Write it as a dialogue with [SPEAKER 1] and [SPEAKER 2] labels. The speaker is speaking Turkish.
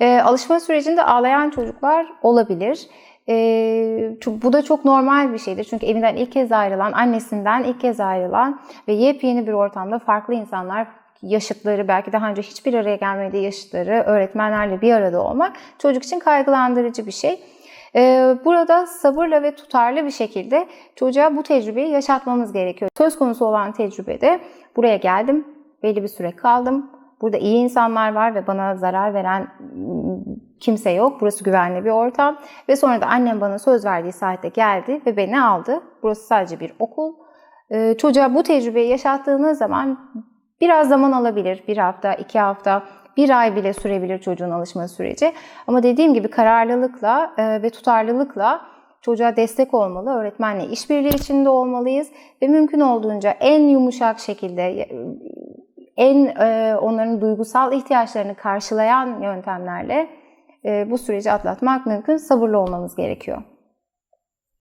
[SPEAKER 1] alışma sürecinde ağlayan çocuklar olabilir. Çok- bu da çok normal bir şeydir. Çünkü evinden ilk kez ayrılan, annesinden ilk kez ayrılan ve yepyeni bir ortamda farklı insanlar, yaşıtları, belki daha önce hiçbir araya gelmediği yaşıtları, öğretmenlerle bir arada olmak çocuk için kaygılandırıcı bir şey. Ee, Burada sabırla ve tutarlı bir şekilde çocuğa bu tecrübeyi yaşatmamız gerekiyor. Söz konusu olan tecrübede buraya geldim, belli bir süre kaldım. Burada iyi insanlar var ve bana zarar veren ım, kimse yok. Burası güvenli bir ortam. Ve sonra da annem bana söz verdiği saatte geldi ve beni aldı. Burası sadece bir okul. Çocuğa bu tecrübeyi yaşattığınız zaman biraz zaman alabilir. Bir hafta, iki hafta, bir ay bile sürebilir çocuğun alışma süreci. Ama dediğim gibi kararlılıkla e, ve tutarlılıkla çocuğa destek olmalı, öğretmenle işbirliği içinde olmalıyız ve mümkün olduğunca en yumuşak şekilde, en e, onların duygusal ihtiyaçlarını karşılayan yöntemlerle e, bu süreci atlatmak mümkün. Sabırlı olmamız gerekiyor.